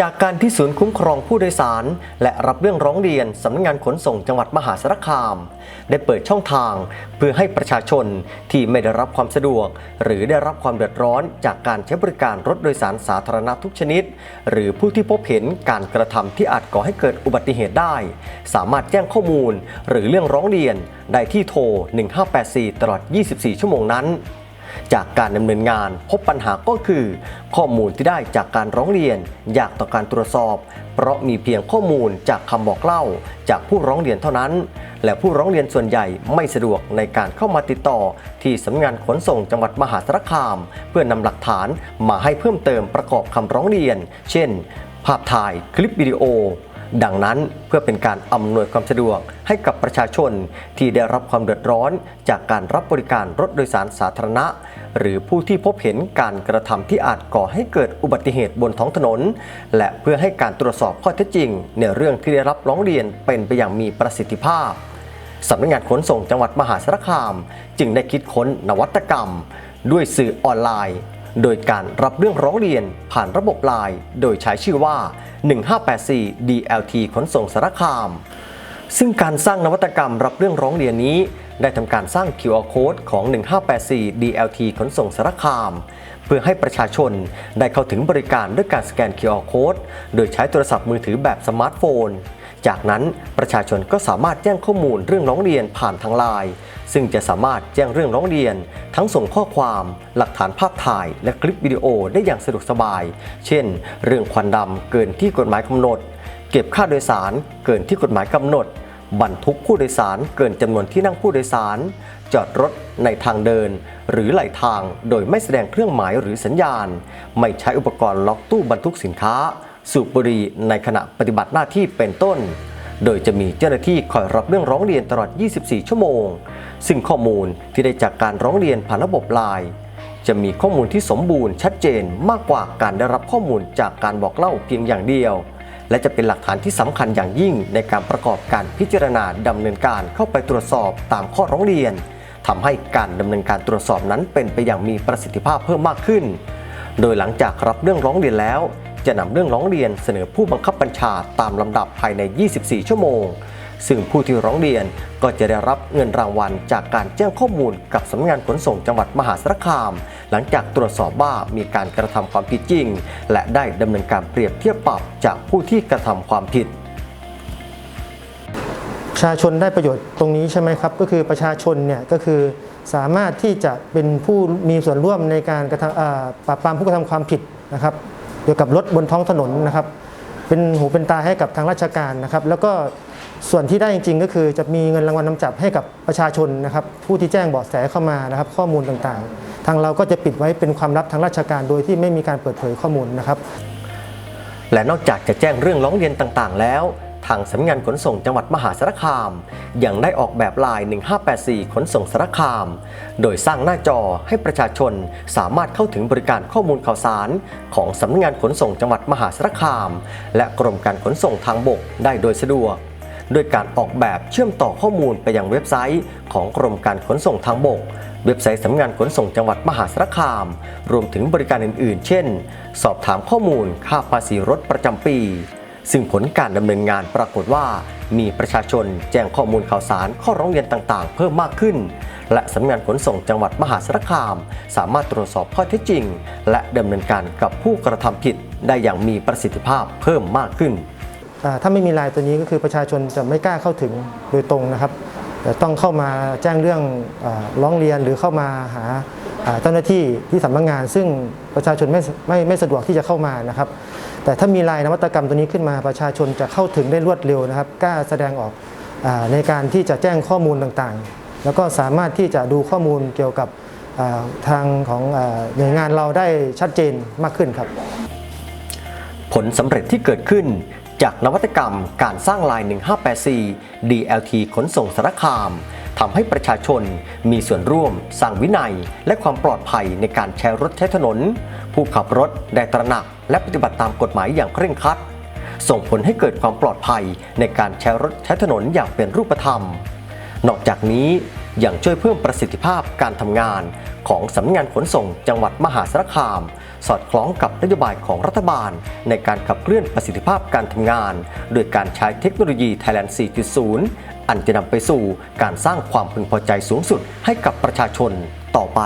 จากการที่ศูนย์คุ้มครองผู้โดยสาร และรับเรื่องร้องเรียนสำนักงานขนส่งจังหวัดมหาสารคาม ได้เปิดช่องทาง เพื่อให้ประชาชนที่ไม่ได้รับความสะดวก หรือได้รับความเดือดร้อน จากการใช้บริการรถโดยสารสาธารณะทุกชนิด หรือผู้ที่พบเห็นการกระทำที่อาจก่อให้เกิดอุบัติเหตุได้ สามารถแจ้งข้อมูล หรือเรื่องร้องเรียนได้ที่โทร 1584 ตลอด 24 ชั่วโมงนั้น จากการดำเนินงานพบปัญหาก็คือ ข้อมูลที่ได้จากการร้องเรียน ยากต่อการตรวจสอบ เพราะมีเพียงข้อมูลจากคำบอกเล่า จากผู้ร้องเรียนเท่านั้น และผู้ร้องเรียนส่วนใหญ่ไม่สะดวกในการเข้ามาติดต่อ ที่สำนักงานขนส่งจังหวัดมหาสารคาม เพื่อนำหลักฐานมาให้เพิ่มเติมประกอบคำร้องเรียน เช่น ภาพถ่ายคลิปวิดีโอ ดังนั้นเพื่อเป็นการอำนวยความสะดวกให้กับประชาชนที่ได้รับความเดือดร้อนจากการรับบริการรถโดยสารสาธารณะ หรือผู้ที่พบเห็นการกระทำที่อาจก่อให้เกิดอุบัติเหตุบนท้องถนน และเพื่อให้การตรวจสอบข้อเท็จจริง ในเรื่องที่ได้รับร้องเรียนเป็นไปอย่างมีประสิทธิภาพสำนักงานขนส่งจังหวัดมหาสารคาม จึงได้คิดค้นนวัตกรรม ด้วยสื่อออนไลน์ โดยการรับเรื่องร้องเรียนผ่านระบบไลน์โดยใช้ชื่อว่า 1584 DLT ขนส่งสารคาม ซึ่งการสร้างนวัตกรรมรับเรื่องร้องเรียนนี้ ได้ทำการสร้าง QR Code ของ 1584 DLT ขนส่งสารคาม เพื่อให้ประชาชนได้เข้าถึงบริการด้วยการสแกน QR Code โดยใช้โทรศัพท์มือถือแบบสมาร์ทโฟน จากนั้นประชาชนก็สามารถแจ้งข้อมูลเรื่องร้องเรียนผ่านทางไลน์ ซึ่งจะสามารถแจ้งเรื่องร้องเรียน ทั้งส่งข้อความหลักฐานภาพถ่าย และคลิปวิดีโอได้อย่างสะดวกสบาย เช่น เรื่องควันดำเกินที่กฎหมายกำหนด เก็บค่าโดยสารเกินที่กฎหมายกำหนด บรรทุกผู้โดยสารเกินจำนวนที่นั่งผู้โดยสาร จอดรถในทางเดิน หรือไหลทางโดยไม่แสดงเครื่องหมายหรือสัญญาณ ไม่ใช้อุปกรณ์ล็อกตู้บรรทุกสินค้า สูบบุหรี่ในขณะปฏิบัติหน้าที่เป็นต้น โดยจะมีเจ้าหน้าที่คอยรับเรื่องร้องเรียนตลอด 24 ชั่วโมง ซึ่งข้อมูลที่ได้จากการร้องเรียนผ่านระบบไลน์จะมีข้อมูลที่สมบูรณ์ชัดเจนมากกว่าการได้รับข้อมูลจากการบอกเล่าเพียงอย่างเดียว และจะเป็นหลักฐานที่สำคัญอย่างยิ่งในการประกอบการพิจารณาดำเนินการเข้าไปตรวจสอบตามข้อร้องเรียนทำให้การดำเนินการตรวจสอบนั้นเป็นไปอย่างมีประสิทธิภาพเพิ่มมากขึ้น โดยหลังจากรับเรื่องร้องเรียนแล้ว จะนำเรื่องร้องเรียนเสนอผู้บังคับบัญชาตามลำดับภายใน 24 ชั่วโมง ซึ่งผู้ที่ร้องเรียนก็จะได้รับเงินรางวัลจากการแจ้งข้อมูลกับสำนักงานขนส่งจังหวัดมหาสารคาม หลังจากตรวจสอบว่ามีการกระทำความผิดจริง และได้ดำเนินการเปรียบเทียบปรับจากผู้ที่กระทำความผิดประชาชนได้ประโยชน์ตรงนี้ใช่ไหมครับก็คือประชาชนเนี่ยก็คือสามารถที่จะเป็นผู้มีส่วนร่วมในการกระทำปราบปรามผู้กระทำความผิดนะครับ กี่ยวกับรถบนท้องถนนนะครับ เป็นหูเป็นตาให้กับทางราชการนะครับ แล้วก็ส่วนที่ได้จริงๆ ก็คือจะมีเงินรางวัลนำจับให้กับประชาชนนะครับ ผู้ที่แจ้งเบาะแสเข้ามานะครับ ข้อมูลต่างๆ ทางเราก็จะปิดไว้เป็นความลับทางราชการโดยที่ไม่มีการเปิดเผยข้อมูลนะครับ และนอกจากจะแจ้งเรื่องร้องเรียนต่างๆ แล้ว ทางสำนักงานขนส่งจังหวัดมหาสารคาม ยังได้ออกแบบลาย 1584 ขนส่งสารคาม โดยสร้างหน้าจอให้ประชาชนสามารถเข้าถึงบริการข้อมูลข่าวสาร ของสำนักงานขนส่งจังหวัดมหาสารคาม และกรมการขนส่งทางบกได้โดยสะดวกโดยการออกแบบเชื่อมต่อข้อมูลไปยังเว็บไซต์ ของกรมการขนส่งทางบก เว็บไซต์สำนักงานขนส่งจังหวัดมหาสารคาม รวมถึงบริการอื่น ๆ เช่น สอบถามข้อมูลค่าภาษีรถประจำปี ซึ่งผลการดำเนินงานปรากฏว่า มีประชาชนแจ้งข้อมูลข่าวสารข้อร้องเรียนต่างๆ เพิ่มมากขึ้น และสำนักงานขนส่งจังหวัดมหาสารคาม สามารถตรวจสอบข้อเท็จจริง และดำเนินการกับผู้กระทำผิดได้อย่างมีประสิทธิภาพเพิ่มมากขึ้น อ่าถ้าไม่มีลายตัวนี้ก็คือประชาชนจะไม่กล้าเข้าถึงโดยตรงนะครับ ต่ต้องเข้ามาแจ้งเรื่องร้องเรียนหรือเข้ามาหาเจ้าหน้าที่ที่สำนักงาน ซึ่งประชาชนไม่ไม่ไม่สะดวกที่จะเข้ามานะครับ แต่ถ้ามีลายนวัตกรรมตัวนี้ขึ้นมาประชาชนจะเข้าถึงได้รวดเร็วนะครับกล้าแสดงออกอในการที่จะแจ้งข้อมูลต่างๆ แล้วก็สามารถที่จะดูข้อมูลเกี่ยวกับทางของหน่วยงานเราได้ชัดเจนมากขึ้นครับ ผลสำเร็จที่เกิดขึ้น จากนวัตกรรมการสร้างลาย 1584 DLT ขนส่งสารคามทำให้ประชาชนมีส่วนร่วม สร้างวินัย และความปลอดภัยในการใช้รถใช้ถนน ผู้ขับรถได้ตระหนัก และปฏิบัติตามกฎหมายอย่างเคร่งครัด ส่งผลให้เกิดความปลอดภัยในการใช้รถใช้ถนนอย่างเป็นรูปธรรม นอกจากนี้ยังช่วยเพิ่มประสิทธิภาพการทำงานของสำนักงานขนส่งจังหวัดมหาสารคาม สอดคล้องกับนโยบายของรัฐบาล ในการขับเคลื่อนประสิทธิภาพการทำงาน โดยการใช้เทคโนโลยี Thailand 4.0 อันจะนำไปสู่การสร้างความพึงพอใจสูงสุดให้กับประชาชนต่อไป